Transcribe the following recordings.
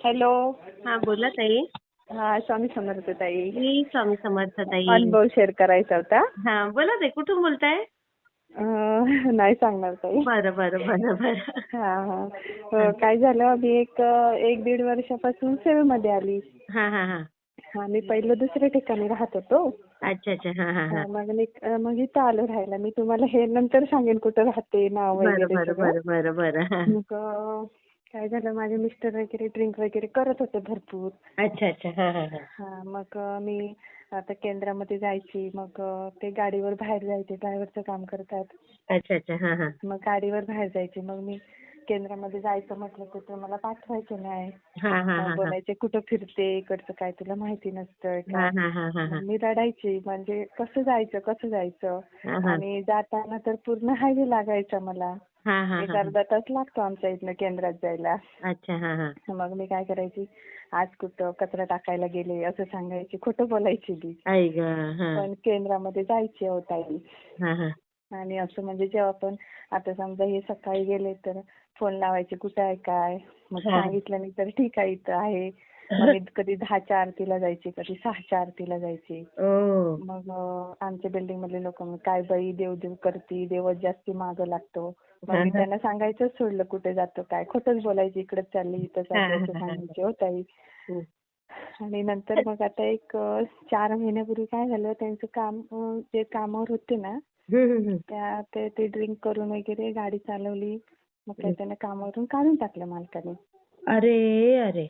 Hello. हा बोला ताई. हा स्वामी समर्थ ताई. मी स्वामी समर्थ ताई. अनुभव शेअर करायचा होता. हा बोला ताई कुठून बोलताय? नाही सांगणार ताई. बरं बरं बरं बरं. हा हा. काय झालं? मी एक एक दीड वर्षापासून सेवेमध्ये आली. हा हा हा. हा मी पहिलं दुसऱ्या ठिकाणी राहत होतो. अच्छा अच्छा. हा हा हा. मग मी मग इथं आलो राहायला. मी तुम्हाला हे नंतर सांगेन कुठं राहते नाव बरं वगैरे बरं सगळं. बरं बरं बरं. हा. मग काय झालं माझे मिस्टर वगैरे ड्रिंक वगैरे करत होते भरपूर. अच्छा अच्छा. हा मग मी आता केंद्रामध्ये जायची. मग ते गाडीवर बाहेर जायचे. ड्रायव्हरचं काम करतात. अच्छा अच्छा. हा हा. मग गाडीवर बाहेर जायचे. मग मी केंद्रामध्ये जायचं म्हटलं तर ते मला पाठवायचे नाही. बोलायचे कुठं फिरते इकडचं काय तुला माहिती नसतं मी रडायची. म्हणजे कसं जायचं कसं जायचं? आणि जाताना तर पूर्ण हायवे लागायचा मला. एक हा अर्धा तास लागतो आमच्या इथनं केंद्रात जायला. अच्छा हा हा. मग मी काय करायची आज कुठं कचरा टाकायला गेले असं सांगायची खोटं बोलायची मी हा. पण केंद्रामध्ये जायची अहो ताई. हा हा. आणि असं म्हणजे जेव्हा पण आता समजा हे सकाळी गेले तर फोन लावायचे कुठं आहे काय? मग हा. सांगितलं नाही तर ठीक आहे इथं आहे. मग मी कधी दहाच्या आरतीला जायची कधी सहाच्या आरतीला जायची. मग आमच्या बिल्डिंग मधले लोक काय बाई देव देव करती देवच जास्ती मागं लागतो. मग मी त्यांना सांगायचंच सोडलं कुठे जातो काय खोटंच बोलायची इकडे चालली इथं चालली असं सांगायचे हो ताई. हम्म. आणि नंतर मग आता एक चार महिन्यापूर्वी काय झालं त्यांचं काम जे कामावर होते ना. त्या ते ड्रिंक करून वगैरे गाडी चालवली. मग काय त्याने कामावरून काढून टाकलं मालकाने. अरे अरे.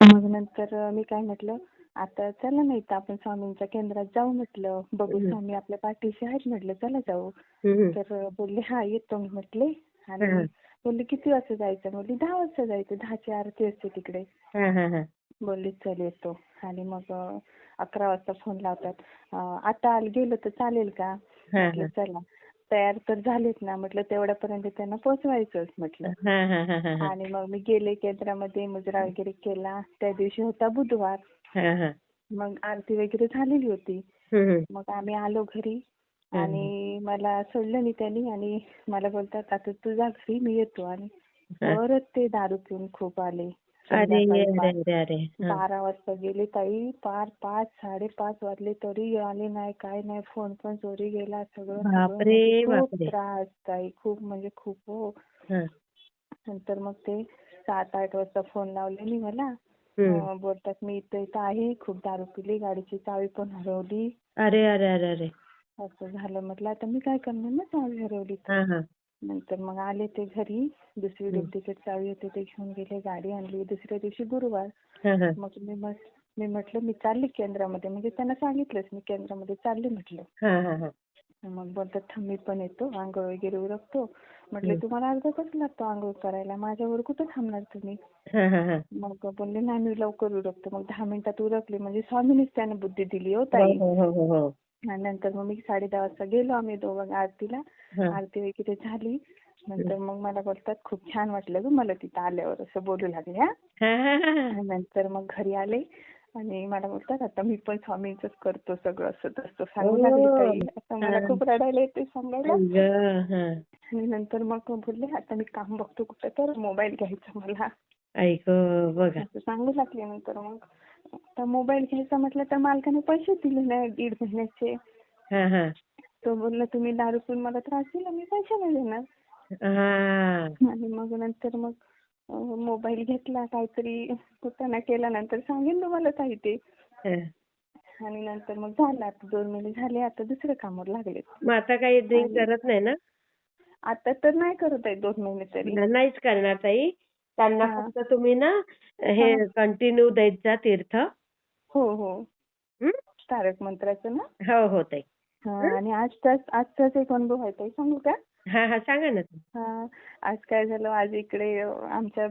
मग नंतर मी काय म्हटलं आता चला नाही तर आपण स्वामींच्या केंद्रात जाऊ म्हटलं. बघू. स्वामी आपल्या पाठीशी आहेत म्हटलं चला जाऊ. तर बोलले हा येतो मी म्हटले. हा. आणि बोलले किती वाजता जायचं? बोलली दहा वाजता जायचं दहाची आरती असते तिकडे. हा हा हा. बोलली चल येतो. आणि मग अकरा वाजता फोन लावतात. आता आल गेलो तर चालेल का? चला. तयार तर झालेत ना म्हटलं तेवढ्यापर्यंत त्यांना पोहोचवायचंच म्हटलं. आणि मग मी गेले केंद्रामध्ये मुजरा वगैरे केला. त्या दिवशी होता बुधवार. मग आरती वगैरे झालेली होती. मग आम्ही आलो घरी. आणि मला सोडलं नाही त्यांनी आणि मला बोलतात आता तू जा घरी मी येतो. आणि. परत ते दारू पिऊन खूप आले. अरे अरे अरे. बारा वाजता गेले ताई. पार पाच साडेपाच वाजले तरी आले नाही काय नाही. फोन पण चोरी गेला सगळं म्हणजे खूप. त्रास ताई. खूप म्हणजे खूप हो. नंतर मग ते सात आठ वाजता फोन लावले मी मला बोलतात मी इथं इथं आहे. खूप दारू पिली गाडीची चावी पण हरवली. अरे अरे अरे अरे. असं झालं म्हटलं आता मी काय करणार ना चावी हरवली तर. नंतर मग आले ते घरी. दुसरी. डुप्लिकेट चावी होती ते घेऊन गेले गाडी आणली. दुसऱ्या दिवशी गुरुवार. मग मी मी म्हटलं मी चालली केंद्रामध्ये. म्हणजे त्यांना सांगितलंच मी केंद्रामध्ये चालली म्हटलं. मग बोलतात थांब मी पण येतो. आंघोळ वगैरे उरकतो. म्हटलं. तुम्हाला अर्धा तास लागतो आंघोळ करायला. माझ्यावर कुठं थांबणार तुम्ही? मग बोलले नाही मी लवकर उरकतो. मग दहा मिनिटात उरकले. म्हणजे स्वामीनीच त्याने बुद्धी दिली हो ताई. हो हो हो. नंतर मग मी साडे दहा वाजता गेलो आम्ही दोघं आरतीला. आरती वगैरे झाली नंतर मग मला बोलतात खूप छान वाटलं ग मला तिथं आल्यावर असं बोलू लागले. आणि नंतर मग घरी आले आणि मला बोलतात आता मी पण स्वामींचंच करतो सगळं असं तसं सांगू. लागले ताई आता मला. खूप रडायला येते सांगायला हा. आणि नंतर मग बोलले आता मी काम बघतो कुठं तर मोबाईल घ्यायचा मला सांगू लागले नंतर मग आता मोबाईल घ्यायचा म्हटलं तर मालकाने पैसे दिले नाही दीड महिन्याचे. हा हा. तो बोलला तुम्ही दारू पिऊन मला त्रास दिला मी पैसे नाही देणार. हा. आणि मग नंतर मग मोबाईल घेतला काहीतरी कुठं ना केल्यानंतर सांगेन तुम्हाला काही ते. आणि नंतर मग झालं आता दोन महिने झाले आता दुसऱ्या कामावर लागले मग आता काही ड्रिंक करत नाही ना? आता तर नाही करत आहे दोन महिने तरी. नाहीच करणार ताई. त्यांना. फक्त तुम्ही ना हे. कंटिन्यू देत जा तीर्थ. हो हो? तारक मंत्राचं ना? हो हो ताई. हा आणि आजचाच आजचाच एक अनुभव आहे ताई सांगू का? हा हा सांगा ना. हा आज काय झालं? आज इकडे आमच्या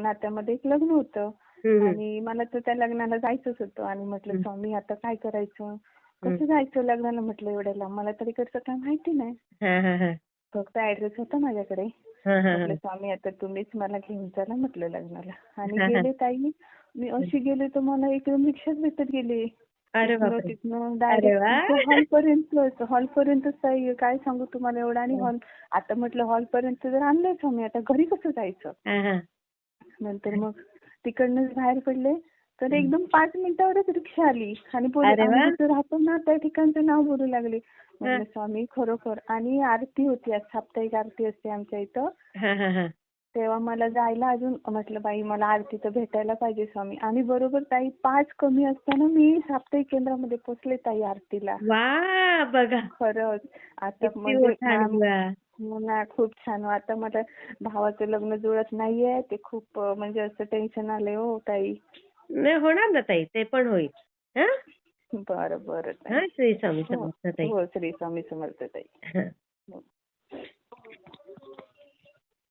नात्यामध्ये एक लग्न होतं. आणि मला तर त्या लग्नाला जायचंच होतं. आणि म्हटलं. स्वामी आता काय करायचं? कसं जायचं लग्नाला? म्हटलं एवढ्या लांब मला तर इकडचं काय माहिती नाही. फक्त ऍड्रेस होता माझ्याकडे. म्हटलं स्वामी आता तुम्हीच मला घेऊन चला म्हटलं लग्नाला. आणि. गेले ताई. मी अशी गेले तर मला एकदम रिक्षाच भेटत गेले. तिथनं. डायरेक्ट हॉल पर्यंत हॉल पर्यंत ताई काय सांगू तुम्हाला एवढं? आणि हॉल आता म्हटलं हॉल पर्यंत जर आणलंय स्वामी आता घरी कसं जायचं? नंतर मग तिकडनंच बाहेर पडले. तर हं. एकदम पाच मिनिटावरच रिक्षा आली. आणि राहतो ना त्या ठिकाणचं नाव बोलू लागले. हं. स्वामी खरोखर. आणि आरती होती आज साप्ताहिक आरती असते आमच्या इथं. हा हा हा. तेव्हा मला जायला अजून म्हटलं बाई मला आरती तर भेटायला पाहिजे स्वामी. आणि बरोबर ताई पाच कमी असताना मी साप्ताहिक केंद्रामध्ये पोचले ताई आरतीला. बघा. खरंच. आता म्हणजे. हो खूप छान. आता मला भावाचं लग्न जुळत नाहीये. ते खूप म्हणजे असं टेन्शन आलंय हो ताई. नाही होणार ना ताई ते पण होईल. हा? बरं बरं ताई. हा श्री स्वामी हो समर्थ ताई. हो, श्री स्वामी समर्थ ताई. हा. हो.